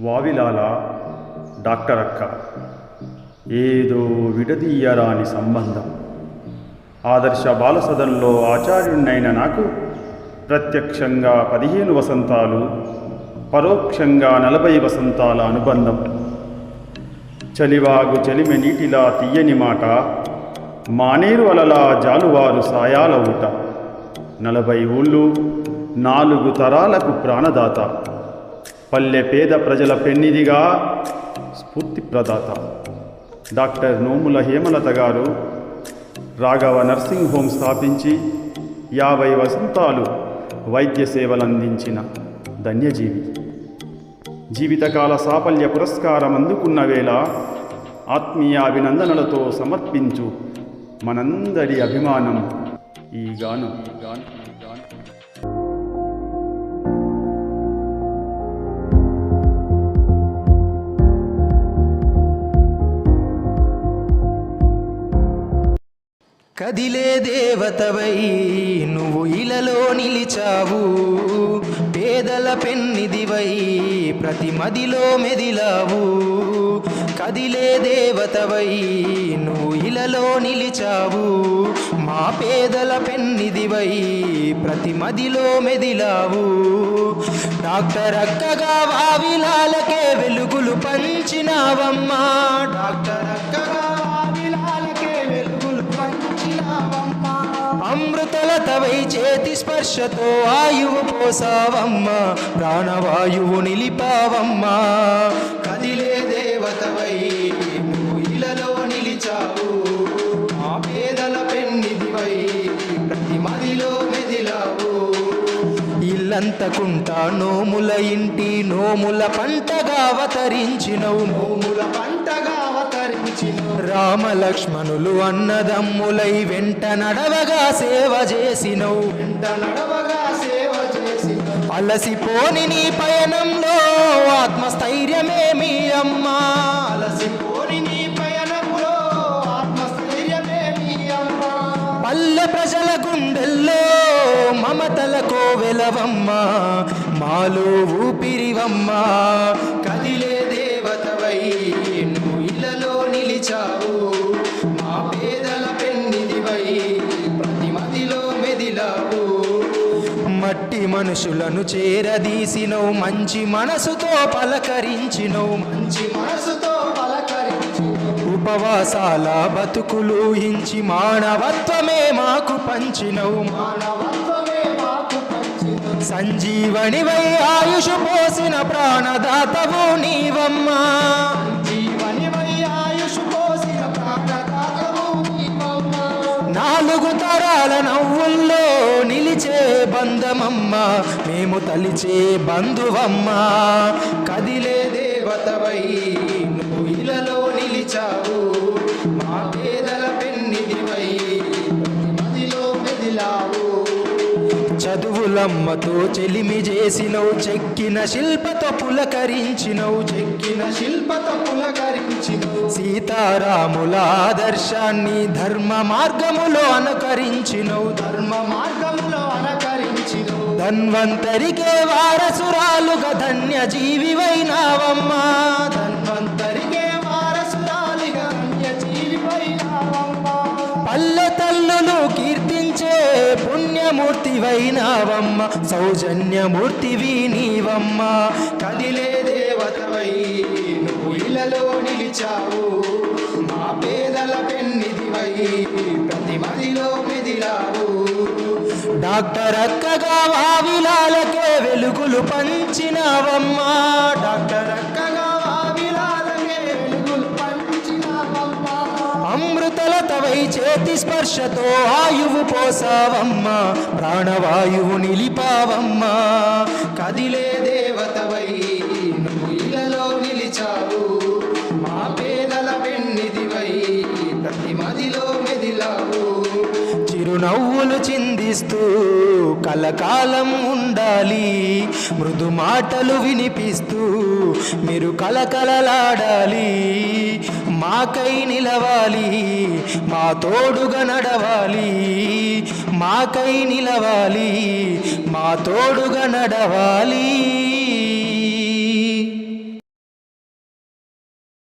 Vavilala doctor అక్క. ఏదో విడదీయరాని సంబంధం. ఆదర్శ బాలసదన్లో ఆచార్యుణ్ణైన నాకు ప్రత్యక్షంగా పదిహేను వసంతాలు పరోక్షంగా నలభై వసంతాల అనుబంధం. చలివాగు చలిమె నీటిలా తీయని మాట మానేరు అలలా జాలువారు సాయాల ఊట. నలభై ఊళ్ళు నాలుగు తరాలకు ప్రాణదాత. పల్లె పేద ప్రజల పెన్నిదిగా స్ఫూర్తి ప్రదాత డాక్టర్ నోముల హేమలత గారు రాఘవ నర్సింగ్ హోమ్ స్థాపించి యాభై వసంతాలు వైద్య సేవలందించిన ధన్యజీవి. జీవితకాల సాఫల్య పురస్కారం అందుకున్న వేళ ఆత్మీయ అభినందనలతో సమర్పించు మనందరి అభిమానం ఈ గానం ఈ గానం. కదిలే దేవతవై నువ్వు ఇలలో నిలిచావు. పేదల పెన్నిదివై ప్రతి మదిలో మెదిలావు. కదిలే దేవతవై నువ్వు ఇలలో నిలిచావు. మా పేదల పెన్నిదివై ప్రతి మదిలో మెదిలావు. డాక్టర్ అక్కగా వావిలాలకే వెలుగులు పంచినావమ్మా. డాక్టర్ అక్కగా అమృతలతవై చేతి స్పర్శతో ఆయువు పోసావమ్మా ప్రాణవాయువు నిలిపావమ్మా. కదిలే దేవతవై నువ్వు ఇలలో నిలిచావు మా పేదల పెన్నిదివై ప్రతి మదిలో మెదిలావు. ఇల్లంతకుంటా నోముల ఇంటి నోముల పంటగా అవతరించినవు. నోముల పంటగా రామ లక్ష్మణులు అన్నదమ్ములై వెంట నడవగా సేవ చేసినవు. వెంట నడవగా సేవ చేసినవు. అలసిపోని నీ పయనంలో ఆత్మస్థైర్యమేమి అమ్మా. అలసిపోని నీ పయనంలో ఆత్మస్థైర్యమేమి అమ్మా. పల్లె ప్రజల గుండెల్లో మమతల కోవెలవమ్మ. మాలో ఊపిరివమ్మ. కదిలే దేవతవై నువ్వు ఇలలో నిలిచావు. మట్టి మనుషులను చేరదీసినవు మంచి మనసుతో పలకరించినవు మంచి మనసుతో ఉపవాసాల బతుకులు హించి మానవత్వమే మాకు పంచినవు. సంజీవనివై ఆయుష్ పోసిన ప్రాణదాతవు నీవమ్మా. నాలుగు తరాల నవ్వుల్లో బంధమమ్మ మేము తలిచే బంధువమ్మ. కదిలే దేవతవై నువ్వు ఇలలో నిలిచావు. మా పేదల పెన్నిదివై మదిలో మెదిలావు. చదువులమ్మతో చెలిమి చేసినవు చెక్కిన శిల్పతో పులకరించినవు చెక్కిన శిల్పతో పులకరించినవు సీతారాముల ఆదర్శాన్ని ధర్మ మార్గములో అనుకరించినవు. ధర్మ అనుకరించినవు ధన్వంతరికే వారసురాలుగా ధన్య జీవివైనావమ్మా ధన్వంతరికే వారసురాలిగా ధన్య జీవివైనావమ్మా పల్లె తల్లులు కీర్తించే పుణ్యమూర్తివైనావమ్మ. సౌజన్యమూర్తివి నీవమ్మ. కదిలే దేవతవై నువ్వు ఇలలో నిలిచావు. మా పేదల పెన్నిదివై ప్రతి మదిలో మెదిలావు. డాక్టర్ అక్కగా వావిలాలకే వెలుగులు పంచినావమ్మా. డాక్టర్ అక్కగా వావిలాలకే వెలుగులు పంచినావమ్మా. అమృతలతవై చేతి స్పర్శతో ఆయువు పోసావమ్మా. ప్రాణవాయువు నిలిపావమ్మా. కదిలే దేవతవై నువ్వు ఇలలో నిలిచావు. మా పేదల పెన్నిదివై ప్రతి మదిలో మెదిలావు. చిరునవ్వులు చిందిస్తూ కలకాలం ఉండాలి. మృదు మాటలు వినిపిస్తూ మీరు కలకలలాడాలి. మాకై నిలవాలి మా తోడుగా నడవాలి. మాకై నిలవాలి మా తోడుగా నడవాలి.